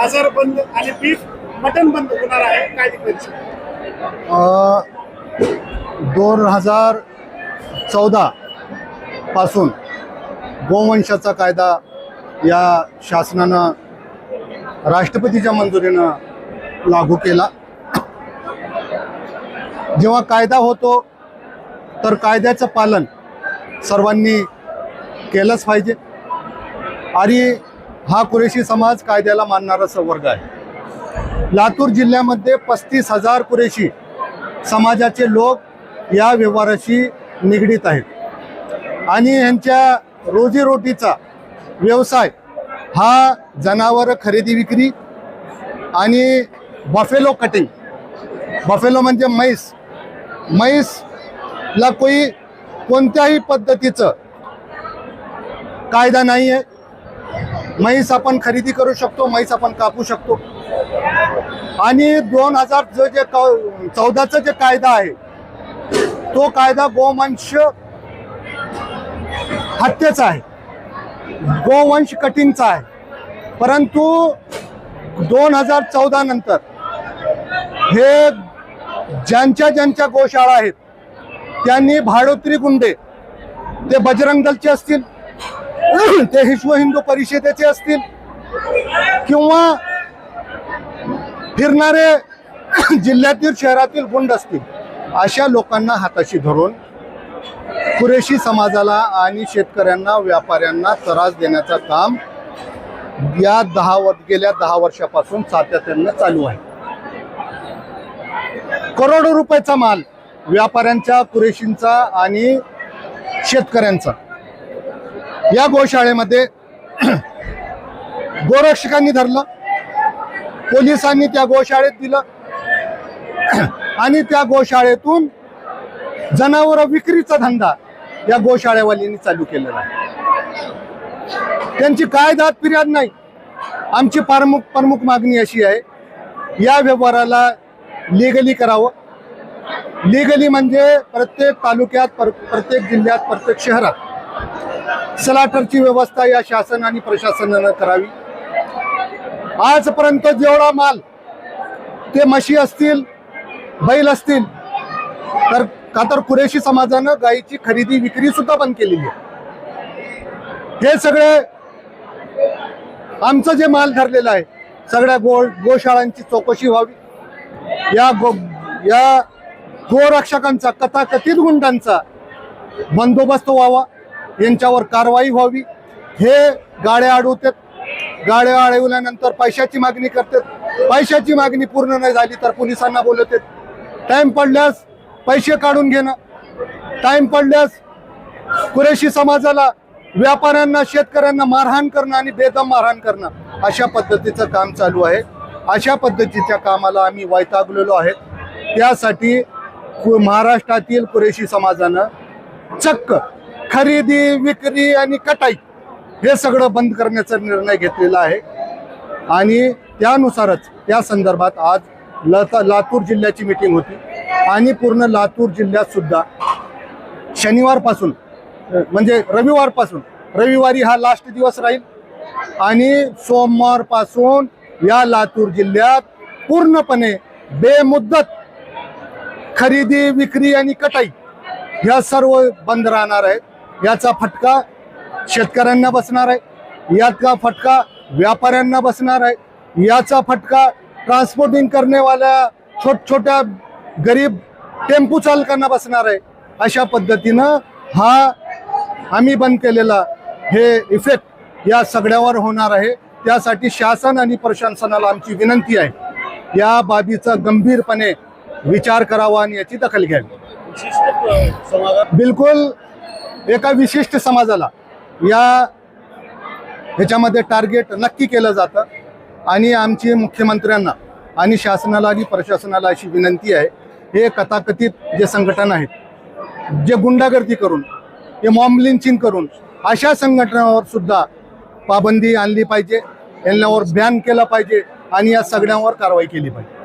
बाजार बंद आणि बीफ मटन बंद होणार आहे. काय दोन हजार चौदा पासून गोवंशाचा कायदा या शासनानं राष्ट्रपतीच्या मंजुरीनं लागू केला. जेव्हा कायदा होतो तर कायद्याचं पालन सर्वांनी केलंच पाहिजे. आणि हा कुरेशी समाज कायद्याला मानणारा संवर्ग आहे. लातूर जिल्ह्यामध्ये पस्तीस हजार कुरेशी समाजाचे लोक या व्यवहाराशी निगडीत आहेत. आणि यांच्या रोजीरोटीचा व्यवसाय हा जनावर खरेदी विक्री आणि बफेलो कटिंग बफेलो म्हणजे म्हैस. म्हैसला कोई कोणत्याही पद्धतीचं कायदा नाही आहे म्हैस आपण खरेदी करू शकतो म्हैस आपण कापू शकतो. आणि दोन हजार जो जे चौदाचा जे कायदा आहे तो कायदा गोवंश हत्येचा आहे. गोवंश कटिंगचा आहे. परंतु दोन हजार चौदा नंतर हे ज्यांच्या ज्यांच्या गोशाळा आहेत त्यांनी भाडोत्री गुंडे ते बजरंग दलचे असतील ते विश्व हिंदू परिषदेचे असतील किंवा फिरणारे जिल्ह्यातील शहरातील गुंड असतील अशा लोकांना हाताशी धरून कुरेशी समाजाला आणि शेतकऱ्यांना व्यापाऱ्यांना त्रास देण्याचं काम या दहा वर्ष गेल्या दहा वर्षापासून सातत्यानं चालू आहे. करोडो रुपयाचा माल व्यापाऱ्यांचा कुरेशींचा आणि शेतकऱ्यांचा या गोशाळेमध्ये गोरक्षकांनी धरलं पोलिसांनी त्या गोशाळेत दिलं आणि त्या गोशाळेतून जनावर विक्रीचा धंदा या गोशाळेवाल्यांनी चालू केलेला आहे. त्यांची काय दात फिर्याद नाही. आमची प्रमुख प्रमुख मागणी अशी आहे या व्यवहाराला लिगली करावं. लिगली म्हणजे प्रत्येक तालुक्यात प्रत्येक जिल्ह्यात प्रत्येक शहरात. सलाटरची व्यवस्था या शासन आणि प्रशासनानं करावी. आजपर्यंत जेवढा माल ते म्हशी असतील बैल असतील तर का तर कुरेशी समाजानं गायीची खरेदी विक्री सुद्धा बंद केलेली आहे. हे सगळे आमचं जे माल ठरलेलं आहे सगळ्या गो गोशाळांची चौकशी व्हावी. या गो या गोरक्षकांचा कथाकथित गुंडांचा बंदोबस्त व्हावा. यांच्यावर कारवाई व्हावी. हे गाड्या अडवतात. गाड्या अडवल्यानंतर पैशाची मागणी करतात. पैशाची मागणी पूर्ण नाही झाली तर पोलिसांना बोलवतात. टाइम पडल्यास पैसे काढून घेणं. टाइम पडल्यास कुरेशी समाजाला व्यापाऱ्यांना शेतकऱ्यांना मारहाण करणं आणि बेदम मारहाण करणं. अशा पद्धतीचं काम चालू आहे. अशा पद्धतीच्या कामाला आम्ही वैतागलेलो आहेत. त्यासाठी कु- महाराष्ट्रातील कुरेशी समाजानं चक्क खरेदी विक्री आणि कटाई हे सगळं बंद करण्याचा निर्णय घेतलेला आहे. आणि त्यानुसारच त्या संदर्भात आज लता लातूर जिल्ह्याची मिटिंग होती. आणि पूर्ण लातूर जिल्ह्यात सुद्धा शनिवारपासून म्हणजे रविवारपासून रविवारी हा लास्ट दिवस राहील. आणि सोमवारपासून या लातूर जिल्ह्यात पूर्णपणे बेमुद्दत खरेदी विक्री आणि कटाई ह्या सर्व बंद राहणार आहेत. याचा फटका शेतकऱ्यांना बसणार आहे. याचा फटका व्यापाऱ्यांना बसणार आहे. याचा फटका ट्रान्सपोर्टिंग करण्यावाल्या छोट छोट्या गरीब टेम्पो चालकांना बसणार आहे. अशा पद्धतीनं हा आम्ही बंद केलेला हे इफेक्ट या सगळ्यावर होणार आहे. त्यासाठी शासन आणि प्रशासनाला आमची विनंती आहे. या बाबीचा गंभीरपणे विचार करावा आणि याची दखल घ्यावी. बिलकुल एका विशिष्ट समाजाला या ह्याच्यामध्ये टार्गेट नक्की केलं जातं. आणि आमची मुख्यमंत्र्यांना आणि शासनाला आणि प्रशासनाला अशी विनंती आहे. हे कथाकथित जे संघटन आहेत जे गुंडागर्दी करून हे मॉम लिंचिंग करून अशा संघटनावर सुद्धा पाबंदी आणली पाहिजे. यांच्यावर बॅन केला पाहिजे आणि या सगळ्यांवर कारवाई केली पाहिजे.